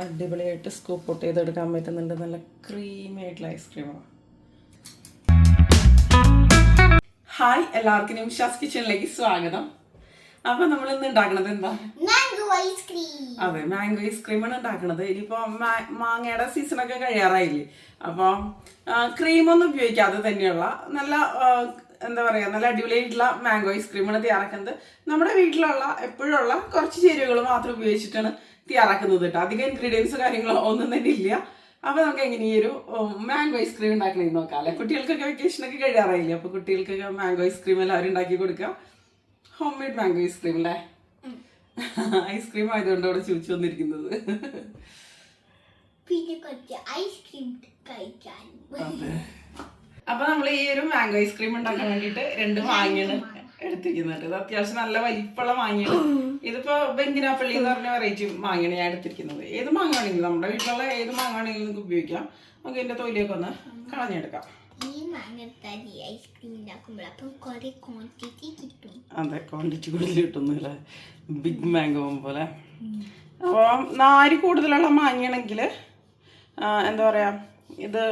അടിപൊളിയായിട്ട് scoop out ചെയ്തെടുക്കാൻ പറ്റുന്നുണ്ട്. നല്ല ക്രീമി ആയിട്ടുള്ള ഐസ്ക്രീമാണ് ഹായ് എല്ലാവർക്കും നിമിഷാസ് കിച്ചണിലേക്ക് സ്വാഗതം. അപ്പൊ നമ്മൾ ഇന്ന് ഉണ്ടാക്കണത് എന്താ? മാംഗോ ഐസ്ക്രീം അതെ മാംഗോ ഐസ്ക്രീമാണ് ഉണ്ടാക്കണത്. ഇനിയിപ്പോ മാങ്ങയുടെ സീസൺ ഒക്കെ കഴിയാറായില്ലേ? അപ്പോൾ ക്രീമൊന്നും ഉപയോഗിക്കാതെ തന്നെയുള്ള നല്ല എന്താ പറയാ നല്ല അടിപൊളിയായിട്ടുള്ള മാംഗോ ഐസ്ക്രീമാണ് തയ്യാറാക്കുന്നത്. നമ്മുടെ വീട്ടിലുള്ള എപ്പോഴുള്ള കുറച്ച് ചേരുവകൾ മാത്രം ഉപയോഗിച്ചിട്ടാണ് തയ്യാറാക്കുന്നത് കേട്ടോ അധികം ഇൻഗ്രീഡിയൻസ് കാര്യങ്ങളോ ഒന്നും തന്നെ ഇല്ല. അപ്പൊ നമുക്ക് എങ്ങനെ ഈ ഒരു മാംഗോ ഐസ്ക്രീം ഉണ്ടാക്കണമെന്ന് നോക്കാം അല്ലെ? കുട്ടികൾക്കൊക്കെ വെക്കേഷനൊക്കെ കഴിയാറായില്ലേ? അപ്പോൾ കുട്ടികൾക്കൊക്കെ മാംഗോ ഐസ്ക്രീം എല്ലാവരും ഉണ്ടാക്കി കൊടുക്കാം home made mango ice cream അല്ലേ? ഐസ്ക്രീം ആയതുകൊണ്ട് അവിടെ ചോദിച്ചു വന്നിരിക്കുന്നത്. പിന്നെ കുറച്ച് ഐസ്ക്രീം കഴിക്കാൻ. അപ്പൊ നമ്മൾ ഈ ഒരു മാംഗോ ഐസ്ക്രീം ഉണ്ടാക്കാൻ വേണ്ടിട്ട് രണ്ട് മാങ്ങയാണ് എടുത്തിരിക്കുന്നത്. ഇത് അത്യാവശ്യം നല്ല വലിപ്പമുള്ള മാങ്ങയാണ്. ഇതിപ്പോ ബെങ്കിനാപ്പള്ളി എന്ന് പറഞ്ഞ വെറൈറ്റി മാങ്ങയാണ് ഞാൻ എടുത്തിരിക്കുന്നത്. ഏത് മാങ്ങ ആണെങ്കിലും നമ്മുടെ വീട്ടിലുള്ള ഏത് മാങ്ങ ആണെങ്കിലും നമുക്ക് ഉപയോഗിക്കാം. നമുക്ക് ഇതിന്റെ തൊലിയൊക്കെ ഒന്ന് കളഞ്ഞെടുക്കാം. അതെ ക്വാണ്ടിറ്റി കൂടുതൽ കിട്ടുന്നില്ല? ബിഗ് മാംഗോ പോലെ അപ്പോൾ നാരി കൂടുതലുള്ള മാങ്ങയാണെങ്കിൽ എന്താ പറയുക ഇത്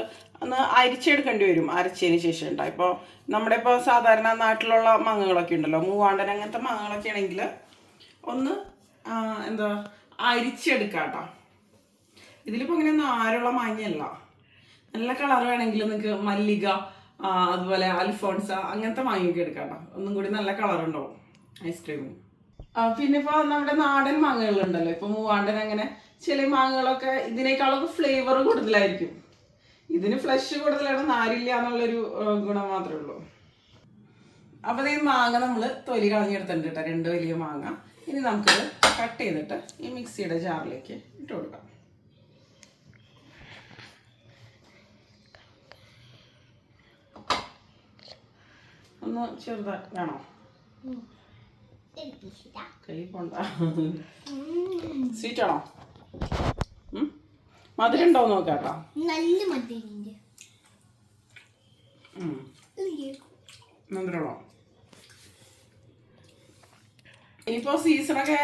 ഒന്ന് അരിച്ചെടുക്കേണ്ടി വരും അരച്ചതിന് ശേഷം ഉണ്ടാ ഇപ്പോൾ നമ്മുടെ ഇപ്പോൾ സാധാരണ നാട്ടിലുള്ള മാങ്ങകളൊക്കെ ഉണ്ടല്ലോ മൂവാണ്ടൻ അങ്ങനത്തെ മാങ്ങകളൊക്കെ ആണെങ്കിൽ ഒന്ന് എന്താ അരിച്ചെടുക്കാം കേട്ടോ. ഇതിലിപ്പോൾ അങ്ങനെ ആരുള്ള മാങ്ങയല്ല. നല്ല കളർ വേണമെങ്കിൽ നിങ്ങൾക്ക് മല്ലിക അതുപോലെ അൽഫോൺസ അങ്ങനത്തെ മാങ്ങയൊക്കെ എടുക്കാം കേട്ടോ. ഒന്നും കൂടി നല്ല കളർ ഉണ്ടാവും ഐസ്ക്രീമിന് പിന്നെ ഇപ്പോൾ നമ്മുടെ നാടൻ മാങ്ങകളുണ്ടല്ലോ ഇപ്പോൾ മൂവാണ്ടൻ അങ്ങനെ ചില മാങ്ങകളൊക്കെ ഇതിനേക്കാളൊക്കെ ഫ്ലേവർ കൂടുതലായിരിക്കും. ഇതിന് ഫ്ലഷ് കൂടുതലാണ് നാരില്ല എന്നുള്ളൊരു ഗുണം മാത്രമേ ഉള്ളൂ. അപ്പോൾ ഈ മാങ്ങ നമ്മൾ തൊലി കളഞ്ഞെടുത്തിട്ടുണ്ട് കേട്ടോ രണ്ട് വലിയ മാങ്ങ. ഇനി നമുക്കത് കട്ട് ചെയ്തിട്ട് ഈ മിക്സിയുടെ ജാറിലേക്ക് ഇട്ട് കൊടുക്കാം. ഒന്ന് ചെറുതാണോ വേണോ? കൈ പോണ്ട സ്വീറ്റ് ആണോ? മധുരം ഉണ്ടോ. നോക്കാം കേട്ടോ നല്ല മധുരണ്ട് ഉം. മധുരമുള്ളോ ഇനിയിപ്പോ സീസണൊക്കെ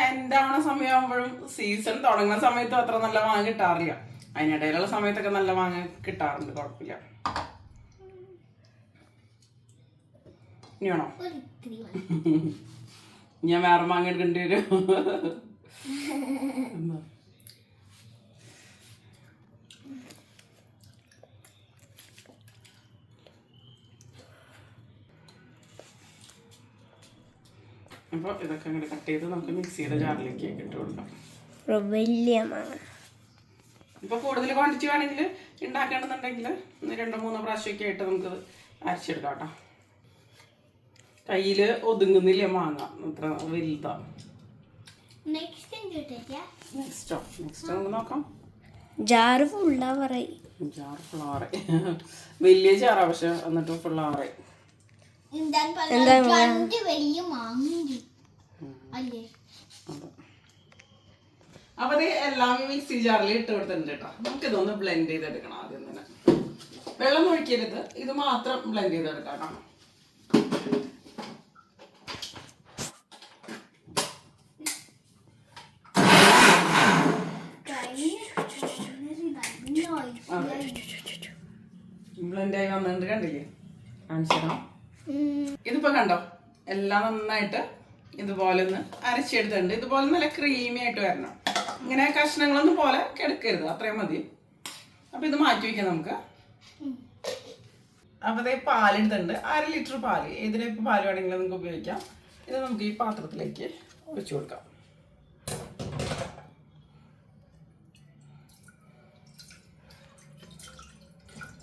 സമയമാകുമ്പോഴും സീസൺ തുടങ്ങുന്ന സമയത്തും അത്ര നല്ല മാങ്ങ കിട്ടാറില്ല. അതിനിടയിലുള്ള സമയത്തൊക്കെ നല്ല മാങ്ങ കിട്ടാറുണ്ട് കുഴപ്പമില്ല. ഇനിയാണോ. ഞാൻ വേറെ മാങ്ങ എടുക്കേണ്ടി വരും. അപ്പോൾ ഇതൊക്കെ അങ്ങോട്ട് കട്ട് ചെയ്ത് നമുക്ക് മിക്സിയുടെ ജാറിലേക്ക് ഇട്ട് കൊടുക്കാം. വലിയ ഇപ്പോൾ കൂടുതൽ ക്വാണ്ടിറ്റി വേണമെങ്കിൽ ഉണ്ടാക്കണമെന്നുണ്ടെങ്കിൽ രണ്ടോ മൂന്നോ പ്രാവശ്യമൊക്കെ ആയിട്ട് നമുക്ക് അരച്ചെടുക്കാം കേട്ടോ. കയ്യിൽ ഒതുങ്ങുന്നില്ല മാങ്ങ. അത്ര വലുതാണ് നെക്സ്റ്റ് നമുക്ക് നോക്കാം. ജാറ് ജാർ വലിയ ജാറാ പക്ഷെ എന്നിട്ട് വലിയ മാങ്ങ അതെ അപ്പൊ എല്ലാം മിക്സി ജാറിൽ ഇട്ട് കൊടുത്തിട്ടുണ്ട് കേട്ടോ. നമുക്ക് ഇതൊന്ന് ബ്ലെൻഡ് ചെയ്തെടുക്കണം ആദ്യം തന്നെ. വെള്ളം ഒഴിക്കരുത്. ഇത് മാത്രം ബ്ലെൻഡ് ചെയ്തെടുക്കാം കേട്ടോ. ബ്ലെൻഡ് ആയി വന്നിട്ട് കണ്ടില്ലേ? ഇതിപ്പോ കണ്ടോ? എല്ലാം നന്നായിട്ട് ഇതുപോലെ ഒന്ന് അരച്ചെടുത്തിട്ടുണ്ട്. ഇതുപോലെ നല്ല ക്രീമി ആയിട്ട് വരണം. ഇങ്ങനെ കഷ്ണങ്ങളൊന്നും പോലെ കിടക്കരുത്. അത്രയും മതി. അപ്പൊ ഇത് മാറ്റി വെക്കാം നമുക്ക്. അപ്പൊ ഇതേ പാലെടുത്തിട്ടുണ്ട്. അര ലിറ്റർ പാൽ. ഏതിനെ പാൽ വേണമെങ്കിലും നമുക്ക് ഉപയോഗിക്കാം. ഇത് നമുക്ക് ഈ പാത്രത്തിലേക്ക് ഒഴിച്ചു കൊടുക്കാം.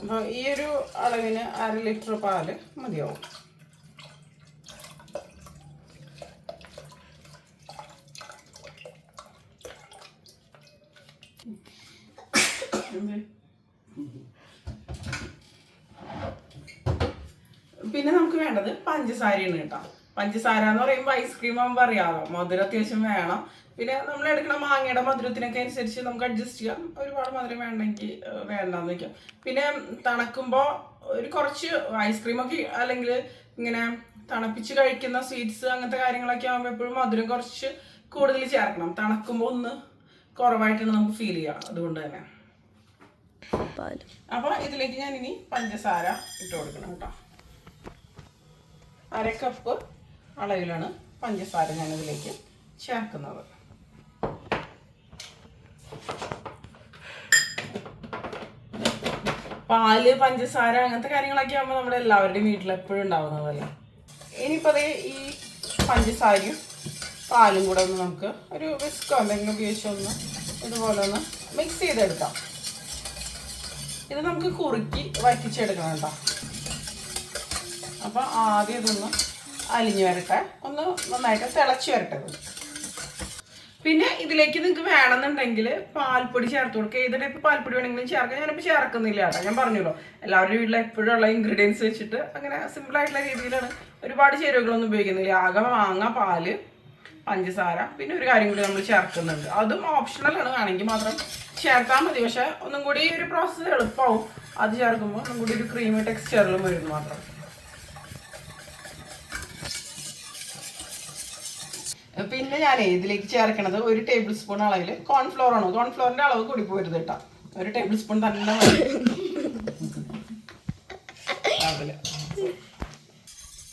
അപ്പോൾ ഈ ഒരു അളവിന് അര ലിറ്റർ പാൽ മതിയാവും എന്ത്? പിന്നെ നമുക്ക് വേണ്ടത് പഞ്ചസാരയാണ് കേട്ടോ. പഞ്ചസാര എന്ന് പറയുമ്പോൾ ഐസ്ക്രീം ആകുമ്പോൾ അറിയാമോ മധുരം അത്യാവശ്യം വേണം. പിന്നെ നമ്മൾ എടുക്കുന്ന മാങ്ങയുടെ മധുരത്തിനൊക്കെ അനുസരിച്ച് നമുക്ക് അഡ്ജസ്റ്റ് ചെയ്യാം. ഒരുപാട് മധുരം വേണമെങ്കിൽ വേണ്ടാന്ന് വെക്കാം. പിന്നെ തണുക്കുമ്പോൾ ഒരു കുറച്ച് ഐസ്ക്രീമൊക്കെ അല്ലെങ്കിൽ ഇങ്ങനെ തണുപ്പിച്ച് കഴിക്കുന്ന സ്വീറ്റ്സ് അങ്ങനത്തെ കാര്യങ്ങളൊക്കെ ആകുമ്പോൾ എപ്പോഴും മധുരം കുറച്ച് കൂടുതൽ ചേർക്കണം. തണുക്കുമ്പോൾ ഒന്ന് കുറവായിട്ടാണ് നമുക്ക് ഫീൽ ചെയ്യുക അതുകൊണ്ട് തന്നെ. പാൽ അപ്പൊ ഇതിലേക്ക് ഞാൻ ഇനി പഞ്ചസാര ഇട്ട് കൊടുക്കണം കേട്ടോ. അര കപ്പ് അളവിലാണ് പഞ്ചസാര ഞാൻ ഇതിലേക്ക് ചേർക്കുന്നത്. പാൽ പഞ്ചസാര അങ്ങനത്തെ കാര്യങ്ങളൊക്കെ ആകുമ്പോൾ നമ്മുടെ എല്ലാവരുടെയും വീട്ടിൽ എപ്പോഴും ഉണ്ടാവുന്നതല്ലേ ഇനിയിപ്പോൾ അതേ ഈ പഞ്ചസാരയും പാലും കൂടെ ഒന്ന് നമുക്ക് ഒരു വിസ്കോ എന്തെങ്കിലും ഉപയോഗിച്ചൊന്ന് ഇതുപോലെ ഒന്ന് മിക്സ് ചെയ്തെടുക്കാം. ഇത് നമുക്ക് കുറുക്കി വറ്റിച്ചെടുക്കണം കേട്ടോ. അപ്പോൾ ആദ്യം ഇതൊന്ന് അലിഞ്ഞു വരട്ടെ. ഒന്ന് നന്നായിട്ട് തിളച്ച് വരട്ടെ പിന്നെ ഇതിലേക്ക് നിങ്ങൾക്ക് വേണമെന്നുണ്ടെങ്കിൽ പാൽപ്പൊടി ചേർത്ത് കൊടുക്കുക ഏത് ടൈപ്പ് പാൽപ്പൊടി വേണമെങ്കിലും ചേർക്കാം. ഞാനിപ്പോൾ ചേർക്കുന്നില്ല കേട്ടോ. ഞാൻ പറഞ്ഞല്ലോ എല്ലാവരുടെ വീട്ടിൽ എപ്പോഴും ഉള്ള ഇൻഗ്രീഡിയൻസ് വെച്ചിട്ട് അങ്ങനെ സിമ്പിൾ ആയിട്ടുള്ള രീതിയിലാണ് ഒരുപാട് ചേരുവകളൊന്നും ഉപയോഗിക്കുന്നില്ല. ആകെ മാങ്ങ പാൽ പഞ്ചസാര പിന്നെ ഒരു കാര്യം കൂടി നമ്മൾ ചേർക്കുന്നുണ്ട്. അതും ഓപ്ഷണൽ ആണ്. വേണമെങ്കിൽ മാത്രം ചേർത്താൽ മതി. പക്ഷെ ഒന്നും കൂടി ഒരു പ്രോസസ്സ് എളുപ്പമാവും അത് ചേർക്കുമ്പോൾ ഒന്നും കൂടി ഒരു ക്രീമി ടെക്സ്ചറിലും വരും മാത്രം. പിന്നെ ഞാൻ ഇതിലേക്ക് ചേർക്കണത് ഒരു ടേബിൾ സ്പൂൺ അളവിൽ കോൺഫ്ലോർ ആണ്. കോൺഫ്ലോറിന്റെ അളവ് കൂടി പോരുത് കേട്ടോ. ഒരു ടേബിൾ സ്പൂൺ തന്നെ മതി.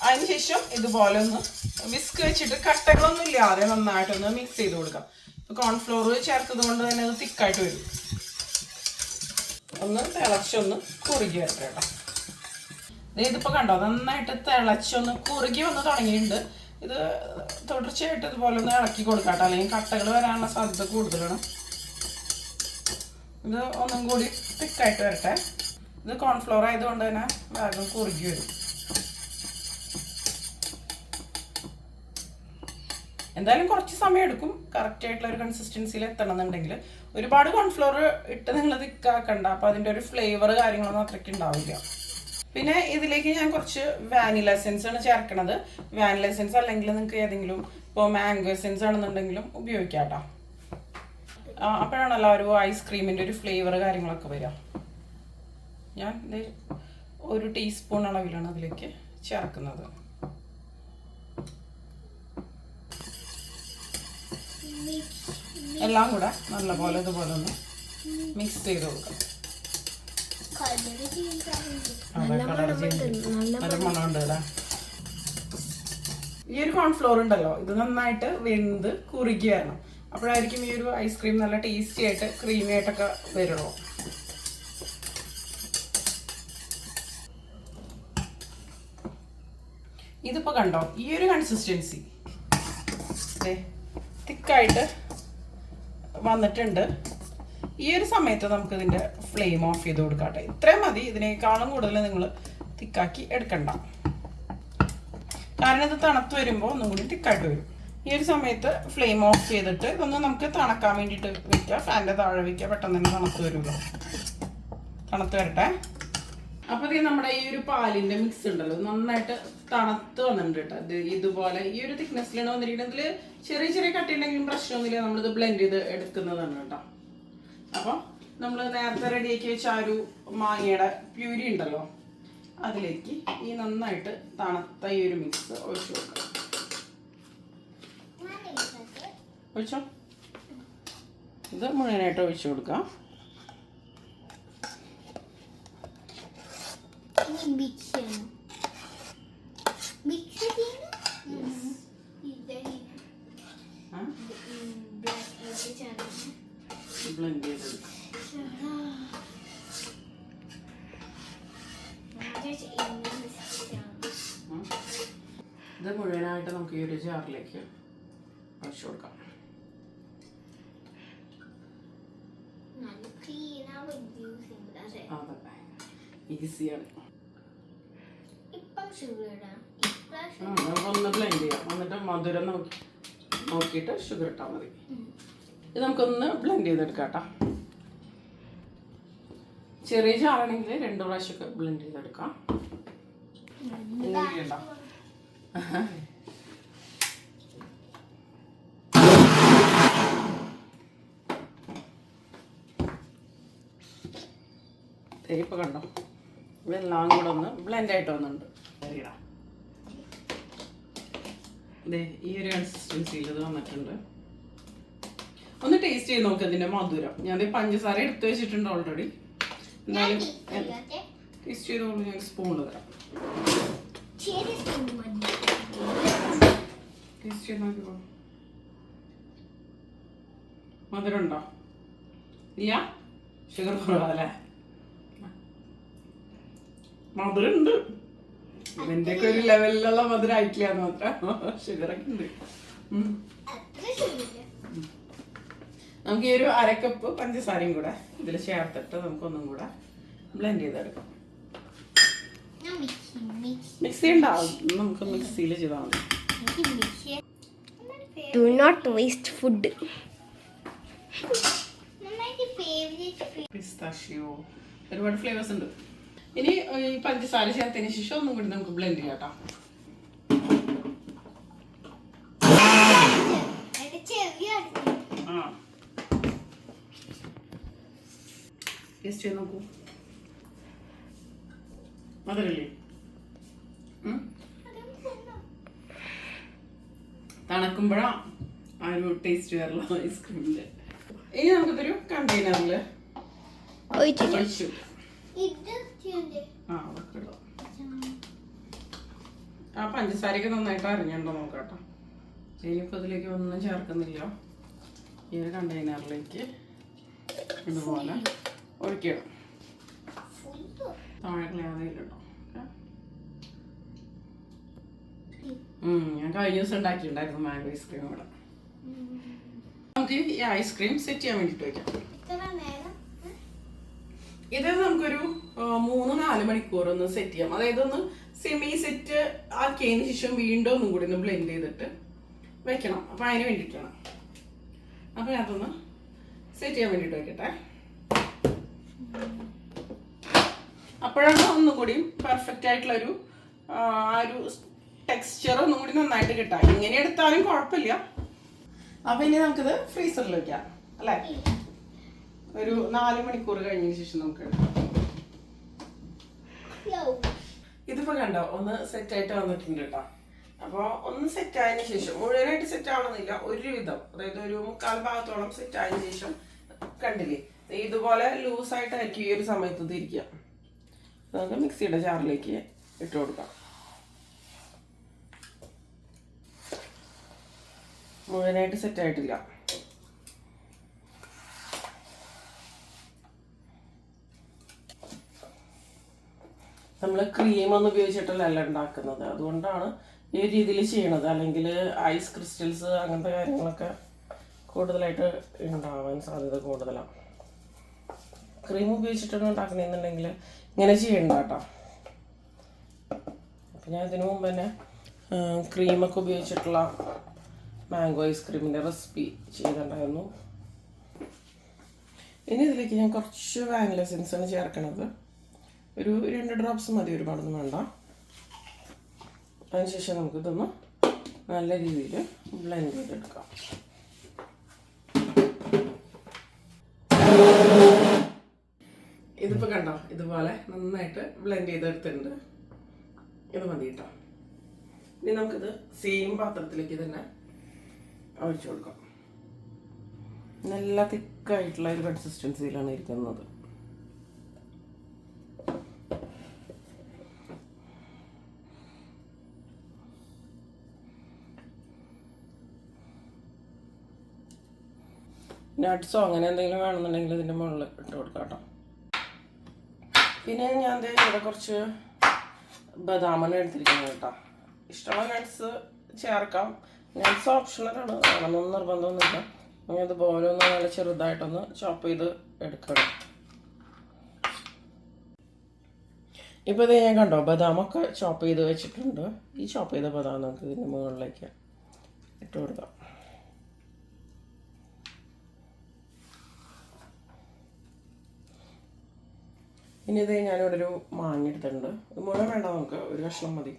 അതിനുശേഷം ഇതുപോലെ ഒന്ന് വിസ്ക് വെച്ചിട്ട് കട്ടകളൊന്നും ഇല്ലാതെ നന്നായിട്ടൊന്ന് മിക്സ് ചെയ്ത് കൊടുക്കാം. കോൺഫ്ലോർ ചേർത്തത് കൊണ്ട് തന്നെ അത് തിക്കായിട്ട് വരും. ഒന്ന് തിളച്ചൊന്ന് കുറുകി വരട്ടെ കേട്ടോ. ദേ ഇതിപ്പോ കണ്ടോ? നന്നായിട്ട് തിളച്ചൊന്ന് കുറുകി വന്ന് തുടങ്ങിയിട്ടുണ്ട്. ഇത് തുടർച്ചയായിട്ട് ഇതുപോലെ ഒന്ന് ഇളക്കി കൊടുക്കാട്ടോ അല്ലെങ്കിൽ കട്ടകൾ വരാനുള്ള സാധ്യത കൂടുതലാണ്. ഇത് ഒന്നും കൂടി തിക്കായിട്ട് വരട്ടെ. ഇത് കോൺഫ്ലോർ ആയതുകൊണ്ട് തന്നെ വേഗം കുറുകി വരും. എന്തായാലും കുറച്ച് സമയം എടുക്കും. കറക്റ്റ് ആയിട്ടുള്ള ഒരു കൺസിസ്റ്റൻസിയിൽ എത്തണം എന്നുണ്ടെങ്കിൽ ഒരുപാട് കോൺഫ്ലോർ ഇട്ട് നിങ്ങൾ തിക്കാക്കണ്ട അപ്പൊ അതിന്റെ ഒരു ഫ്ലേവർ കാര്യങ്ങളൊന്നും അത്രയ്ക്ക് ഉണ്ടാവില്ല. പിന്നെ ഇതിലേക്ക് ഞാൻ കുറച്ച് വാനില എസെൻസ് ആണ് ചേർക്കണത്. വാനില എസെൻസ് അല്ലെങ്കിൽ നിങ്ങൾക്ക് ഏതെങ്കിലും ഇപ്പോൾ മാംഗോ എസെൻസ് ആണെന്നുണ്ടെങ്കിലും ഉപയോഗിക്കാം കേട്ടോ അപ്പോഴാണല്ലോ ഒരു ഐസ്ക്രീമിന്റെ ഒരു ഫ്ലേവർ കാര്യങ്ങളൊക്കെ വരിക. ഞാൻ ഒരു ടീസ്പൂൺ അളവിലാണ് അതിലേക്ക് ചേർക്കുന്നത്. എല്ലാം കൂടെ നല്ലപോലെ ഇതുപോലെ ഒന്ന് മിക്സ് ചെയ്ത് കൊടുക്കാം. നല്ല അല്ലേ ഈ ഒരു കോൺഫ്ലോർ ഉണ്ടല്ലോ ഇത് നന്നായിട്ട് വെന്ത് കുറുകി വരണം അപ്പോഴായിരിക്കും ഈ ഒരു ഐസ്ക്രീം നല്ല ടേസ്റ്റി ആയിട്ട് ക്രീമി ആയിട്ടൊക്കെ വരുള്ളൂ. ഇതിപ്പോ കണ്ടോ ഈ ഒരു കൺസിസ്റ്റൻസി തിക്കായിട്ട് വന്നിട്ടുണ്ട്. ഈ ഒരു സമയത്ത് നമുക്ക് ഇതിന്റെ ഫ്ലെയിം ഓഫ് ചെയ്ത് കൊടുക്കാട്ടെ. ഇത്രയും മതി. ഇതിനേക്കാളും കൂടുതൽ നിങ്ങൾ തിക്കാക്കി എടുക്കണ്ട. കാരണം ഇത് തണുത്ത് വരുമ്പോൾ ഒന്നും കൂടി തിക്കായിട്ട് വരും. ഈ ഒരു സമയത്ത് ഫ്ലെയിം ഓഫ് ചെയ്തിട്ട് ഇതൊന്ന് നമുക്ക് തണക്കാൻ വേണ്ടിയിട്ട് വെക്കുക ഫാനിന്റെ താഴെ വെക്കുക പെട്ടെന്ന് തന്നെ തണുത്ത് വരുമല്ലോ. തണുത്ത് വരട്ടെ. അപ്പൊ ഇത് നമ്മുടെ ഈ ഒരു പാലിന്റെ മിക്സ് ഉണ്ടല്ലോ നന്നായിട്ട് തണുത്ത് വന്നിട്ടുണ്ട് കേട്ടോ. ഇത് ഇതുപോലെ ഈ ഒരു തിക്നെസ്സിലാണ് വന്നിരിക്കുന്നത് ഇതിൽ ചെറിയ ചെറിയ കട്ടിയുണ്ടെങ്കിലും പ്രശ്നമൊന്നുമില്ല നമ്മളിത് ബ്ലെൻഡ് ചെയ്ത് എടുക്കുന്നതാണ് കേട്ടോ. അപ്പോൾ നമ്മൾ നേരത്തെ റെഡിയാക്കി വെച്ച ആ ഒരു മാങ്ങയുടെ പ്യൂരി ഉണ്ടല്ലോ അതിലേക്ക് ഈ നന്നായിട്ട് തണുത്ത ഈ ഒരു മിക്സ് ഒഴിച്ചു കൊടുക്കാം. ഒഴിച്ചോ? ഇത് മുഴുവനായിട്ട് ഒഴിച്ചു കൊടുക്കാം. മിക്സ് ചെയ്യണം മിക്സ് ചെയ്യണം ബ്ലെൻഡ് ചെയ്തെടുക്കാം. ഇത് മുഴുവനായിട്ട് നമുക്ക് ഈ ഒരു ജാറിലേക്ക് ഒഴിച്ചു കൊടുക്കാം ഈസിയാണ് ബ്ലെൻഡ് ചെയ്യാം. എന്നിട്ട് മധുരം നോക്കി നോക്കിയിട്ട് ഷുഗർ ഇട്ടാൽ മതി. ഇത് നമുക്കൊന്ന് ബ്ലെൻഡ് ചെയ്തെടുക്കാം കേട്ടോ ചെറിയ ചാറാണെങ്കിൽ രണ്ട് പ്രാവശ്യമൊക്കെ ബ്ലെൻഡ് ചെയ്തെടുക്കാം. തേപ്പ് കണ്ടോ? ഇതെല്ലാം കൂടെ ഒന്ന് ബ്ലെൻഡ് ആയിട്ട് വന്നിട്ടുണ്ട്. ശരിടാ ദേ ഈ ഒരു കൺസിസ്റ്റൻസിയിൽ ഇത് വന്നിട്ടുണ്ട്. ഒന്ന് ടേസ്റ്റ് ചെയ്ത് നോക്ക് ഇതിന്റെ മധുരം. ഞാൻ പഞ്ചസാര എടുത്തു വെച്ചിട്ടുണ്ട് ഓൾറെഡി ചെയ്യാത്തെ ടേസ്റ്റ് ചെയ്തോളൂ ഞാൻ തരാം. സ്പൂൺ മതി. ടേസ്റ്റ് ചെയ്ത് നോക്കിക്കോ. മധുരം ഉണ്ടോ? ഇല്ല? ഷുഗർ കുറവല്ലേ മധുരം ഉണ്ട്. ഇതിന്റെ ഒക്കെ ഒരു ലെവലിലുള്ള മധുരം ആയിട്ടില്ല എന്ന് മാത്രം. ഷുഗറൊക്കെ ഉണ്ട് നമുക്ക് ഈ ഒരു അരക്കപ്പ് പഞ്ചസാരയും കൂടെ ഇതിൽ ചേർത്തിട്ട് നമുക്കൊന്നും കൂടെ ബ്ലെൻഡ് ചെയ്തെടുക്കാം. മിക്സി ഉണ്ടാവും നമുക്ക് മിക്സിയിൽ ചെയ്താൽ മതി. Do not waste food pistachio. ഒരുപാട് ഫ്ലേവേഴ്സ് ഉണ്ട്. ഇനി ഈ പഞ്ചസാര ചേർത്തതിന് ശേഷം ഒന്നും കൂടി നമുക്ക് ബ്ലെൻഡ് ചെയ്യാം കേട്ടോ. ടേസ്റ്റ് ചെയ്ത് നോക്കൂ. മധുരല്ലേ? തണക്കുമ്പോഴാ ആ ഒരു ടേസ്റ്റ് വരല ഐസ്ക്രീമിന്റെ ഇനി നമുക്കിതൊരു കണ്ടെയ്നറിൽ ഒഴിച്ചു. ആ അതൊക്കെ ഇടാം. ആ പഞ്ചസാരയൊക്കെ നന്നായിട്ട് അറിഞ്ഞുണ്ടോ നോക്കാട്ടോ. ഇനിയിപ്പോൾ ഇതിലേക്ക് ഒന്നും ചേർക്കുന്നില്ല. ഈ ഒരു കണ്ടെയ്നറിലേക്ക് ഇതുപോലെ ഒഴിക്കണം ഫുള്ള്. താഴെ കളയാതെയില്ലോ ഞാൻ കഴിഞ്ഞ ദിവസം ഉണ്ടാക്കിയിട്ടുണ്ടായിരുന്നു മാംഗോ ഐസ്ക്രീം ഇവിടെ. നമുക്ക് ഈ ഐസ്ക്രീം സെറ്റ് ചെയ്യാൻ വേണ്ടിയിട്ട് വയ്ക്കാം. ഇത് നമുക്കൊരു നാല് മണിക്കൂർ ഒന്ന് സെറ്റ് ചെയ്യാം. അതായത് ഒന്ന് സെമി സെറ്റ് ആക്കിയതിന് ശേഷം വീണ്ടും ഒന്നും കൂടി ഒന്ന് ബ്ലെൻഡ് ചെയ്തിട്ട് വെക്കണം. അപ്പൊ അതിന് വേണ്ടിയിട്ടാണ് അപ്പൊ അതൊന്ന് സെറ്റ് ചെയ്യാൻ വേണ്ടിയിട്ട് വെക്കട്ടെ. അപ്പോഴാണ് ഒന്നും കൂടി പെർഫെക്റ്റ് ആയിട്ടുള്ള ഒരു ആ ഒരു ടെക്സ്ചർ ഒന്നും കൂടി നന്നായിട്ട് കിട്ടാം ഇങ്ങനെ എടുത്താലും കുഴപ്പമില്ല. അപ്പൊ ഇനി നമുക്കിത് ഫ്രീസറിൽ വെക്കാം. അല്ലേ? ഒരു നാല് മണിക്കൂർ കഴിഞ്ഞതിന് ശേഷം നമുക്ക് എടുക്കാം. ഇതിപ്പോ കണ്ടോ ഒന്ന് സെറ്റ് ആയിട്ട് വന്നിട്ടുണ്ട് കേട്ടോ അപ്പൊ ഒന്ന് സെറ്റ് ആയതിനു ശേഷം മുഴുവനായിട്ട് സെറ്റ് ആവണമെന്നില്ല ഒരുവിധം. അതായത് ഒരു മുക്കാൽ ഭാഗത്തോളം സെറ്റ് ആയതിനു ശേഷം കണ്ടില്ലേ? ഇതുപോലെ ലൂസ് ആയിട്ടായിരിക്കും ഈ ഒരു സമയത്ത് തിരിക്കുക നമുക്ക് മിക്സിയുടെ ജാറിലേക്ക് ഇട്ട് കൊടുക്കാം. മുഴുവനായിട്ട് സെറ്റ് ആയിട്ടില്ല. നമ്മൾ ക്രീം ഒന്നും ഉപയോഗിച്ചിട്ടല്ല ഉണ്ടാക്കുന്നത്. അതുകൊണ്ടാണ് ഈ രീതിയിൽ ചെയ്യണത്. അല്ലെങ്കിൽ ഐസ് ക്രിസ്റ്റൽസ് അങ്ങനത്തെ കാര്യങ്ങളൊക്കെ കൂടുതലായിട്ട് ഉണ്ടാവാൻ സാധ്യത കൂടുതലാണ് ക്രീം ഉപയോഗിച്ചിട്ടാണ് ഉണ്ടാക്കണമെന്നുണ്ടെങ്കിൽ ഇങ്ങനെ ചെയ്യണ്ട കേട്ടോ. അപ്പം ഞാൻ ഇതിനു മുമ്പ് തന്നെ ക്രീമൊക്കെ ഉപയോഗിച്ചിട്ടുള്ള മാംഗോ ഐസ്ക്രീമിന്റെ റെസിപ്പി ചെയ്തിട്ടുണ്ടായിരുന്നു. ഇനി ഇതിലേക്ക് ഞാൻ കുറച്ച് വാനില ആണ് ചേർക്കണത്. ഒരു രണ്ട് ഡ്രോപ്സ് മതി ഒരുപാടൊന്നും വേണ്ട. അതിനുശേഷം നമുക്കിതൊന്ന് നല്ല രീതിയിൽ ബ്ലെൻഡ് ചെയ്തെടുക്കാം. ഇതിപ്പോൾ കണ്ടോ? ഇതുപോലെ നന്നായിട്ട് ബ്ലെൻഡ് ചെയ്തെടുത്തിട്ടുണ്ട്. ഇത് മതി കേട്ടോ. ഇനി നമുക്കിത് സെയിം പാത്രത്തിലേക്ക് തന്നെ ഒഴിച്ചു കൊടുക്കാം. നല്ല തിക്കായിട്ടുള്ള ഒരു കൺസിസ്റ്റൻസിയിലാണ് ഇരിക്കുന്നത്. നട്ട്സോ അങ്ങനെ എന്തെങ്കിലും വേണമെന്നുണ്ടെങ്കിൽ ഇതിന്റെ മുകളിൽ ഇട്ട് കൊടുക്കാം കേട്ടോ. പിന്നെ ഞാൻ ഇവിടെ കുറച്ച് ബദാമാണ് എടുത്തിരിക്കുന്നത് കേട്ടോ. ഇഷ്ടമുള്ള നട്ട്സ് ചേർക്കാം. നട്ട്സ് ഓപ്ഷണലാണ് വേണമെന്നൊന്നും നിർബന്ധമൊന്നുമില്ല. അങ്ങനെ ഇതുപോലെ ഒന്ന് നല്ല ചെറുതായിട്ടൊന്ന് ചോപ്പ് ചെയ്ത് എടുക്കണം. ഇപ്പോൾ ഇത് ഞാൻ കണ്ടോ ബദാമൊക്കെ ചോപ്പ് ചെയ്ത് വെച്ചിട്ടുണ്ട്. ഈ ചോപ്പ് ചെയ്ത ബദാം നമുക്ക് ഇതിന്റെ മുകളിലേക്ക് ഇട്ട് കൊടുക്കാം. ഇനി ഇത് ഞാനിവിടെ ഒരു മാങ്ങ എടുത്തിട്ടുണ്ട്. ഇത് മുഴുവൻ വേണ്ട നമുക്ക് ഒരു കഷ്ണം മതി.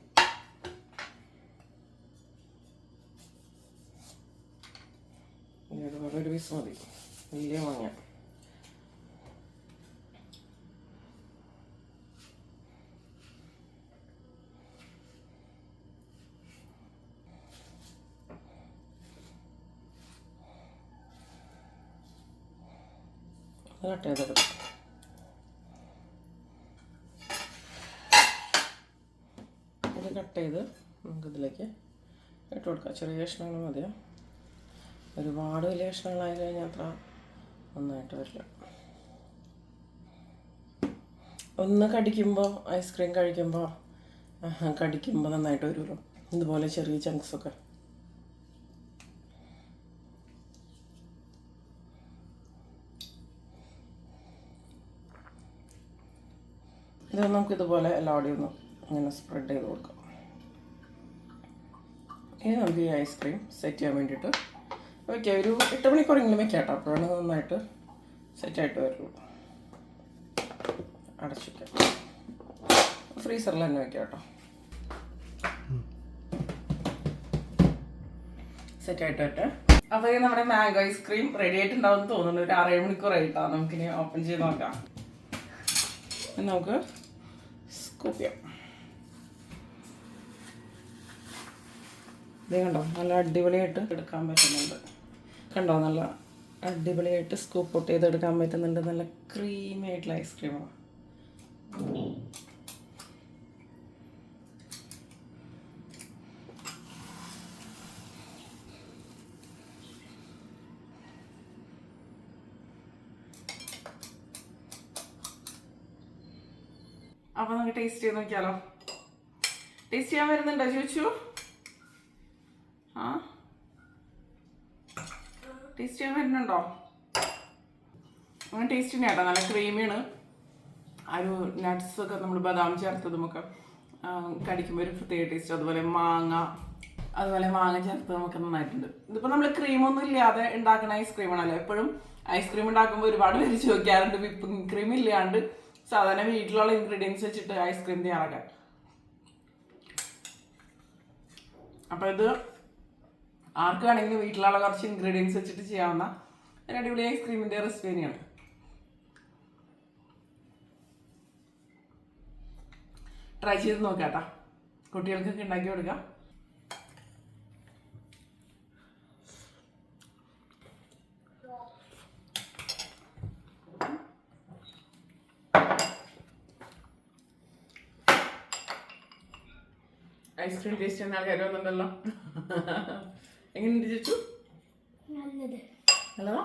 ഒരു പീസ് മതി. വലിയ മാങ്ങ. കട്ട് ചെയ്തെടുക്കാം ഇത് കട്ട് ചെയ്ത് നമുക്കിതിലേക്ക് ഇട്ട് കൊടുക്കാം. ചെറിയ കഷ്ണങ്ങൾ മതിയോ? ഒരുപാട് വലിയ കഷ്ണങ്ങളായി കഴിഞ്ഞാൽ അത്ര നന്നായിട്ട് വരില്ല. ഒന്ന് കടിക്കുമ്പോൾ ഐസ്ക്രീം കഴിക്കുമ്പോൾ കടിക്കുമ്പോൾ നന്നായിട്ട് വരുമല്ലോ. ഇതുപോലെ ചെറിയ ചങ്ക്സൊക്കെ ഇത് നമുക്കിതുപോലെ എല്ലാവിടെയും ഇങ്ങനെ സ്പ്രെഡ് ചെയ്ത് കൊടുക്കാം. ഇനി ഈ ഐസ്ക്രീം സെറ്റ് ചെയ്യാൻ വേണ്ടിയിട്ട്. വയ്ക്കാം ഒരു എട്ട് മണിക്കൂറെങ്കിലും വെക്കാം കേട്ടോ. അപ്പോഴാണ് നന്നായിട്ട് സെറ്റായിട്ട് വരുള്ളൂ. അടച്ചിട്ട്. വയ്ക്കാം ഫ്രീസറിൽ തന്നെ വെക്കാം കേട്ടോ. സെറ്റായിട്ട് വരട്ടെ. അപ്പോൾ നമ്മുടെ മാംഗോ ഐസ്ക്രീം റെഡി ആയിട്ടുണ്ടാവും തോന്നുന്നു. ഒരു ആറേഴ് മണിക്കൂറായിട്ടാണ് നമുക്കിനി ഓപ്പൺ ചെയ്ത് നോക്കാം. നമുക്ക് സ്കൂപ്പ് ചെയ്യാം. ഇത് കണ്ടോ നല്ല അടിപൊളിയായിട്ട് എടുക്കാൻ പറ്റുന്നുണ്ട്. കണ്ടോ നല്ല അടിപൊളിയായിട്ട് സ്കൂപ്പ് ഔട്ട് ചെയ്തെടുക്കാൻ പറ്റുന്നുണ്ട്. നല്ല ക്രീമി ആയിട്ടുള്ള ഐസ്ക്രീമാണ് അപ്പോൾ നമുക്ക് ടേസ്റ്റ് ചെയ്ത് നോക്കിയാലോ? ടേസ്റ്റ് ചെയ്യാൻ വരുന്നുണ്ടോ ചോദിച്ചു? ആ? ടേസ്റ്റ് ചെയ്യാൻ വരുന്നുണ്ടോ? അങ്ങനെ ടേസ്റ്റ് തന്നെ കേട്ടോ. നല്ല ക്രീമിയാണ് ആ ഒരു നട്ട്സ് ഒക്കെ നമ്മൾ ബദാം ചേർത്തതുമൊക്കെ കടിക്കുമ്പോൾ ഒരു പ്രത്യേക ടേസ്റ്റ് അതുപോലെ മാങ്ങ അതുപോലെ മാങ്ങ ചേർത്ത് നമുക്ക് നന്നായിട്ടുണ്ട് ഇതിപ്പോൾ നമ്മൾ ക്രീമൊന്നും ഇല്ലാതെ ഉണ്ടാക്കുന്ന ഐസ്ക്രീമാണല്ലോ എപ്പോഴും ഐസ്ക്രീം ഉണ്ടാക്കുമ്പോൾ ഒരുപാട് പേര് ചോദിക്കാറുണ്ട് വിപ്പിംഗ് ക്രീം ഇല്ലാണ്ട് സാധാരണ വീട്ടിലുള്ള ഇൻഗ്രീഡിയൻസ് വെച്ചിട്ട് ഐസ്ക്രീം തയ്യാറാക്കാൻ. അപ്പോൾ ഇത് ആർക്ക് വേണമെങ്കിലും വീട്ടിലുള്ള കുറച്ച് ഇൻഗ്രീഡിയൻസ് വെച്ചിട്ട് ചെയ്യാവുന്ന ഒരു അടിപൊളി ഐസ്ക്രീമിന്റെ റെസിപ്പി തന്നെയാണ്. ട്രൈ ചെയ്ത് നോക്കാട്ടാ. കുട്ടികൾക്കൊക്കെ ഉണ്ടാക്കി കൊടുക്കാം. ഐസ്ക്രീം ടേസ്റ്റ് ചെയ്യുന്ന ആൾക്കാർ വന്നിട്ടുണ്ടല്ലോ. എങ്ങനെയുണ്ട് ചേച്ചു? നല്ലത്. നല്ലതാ?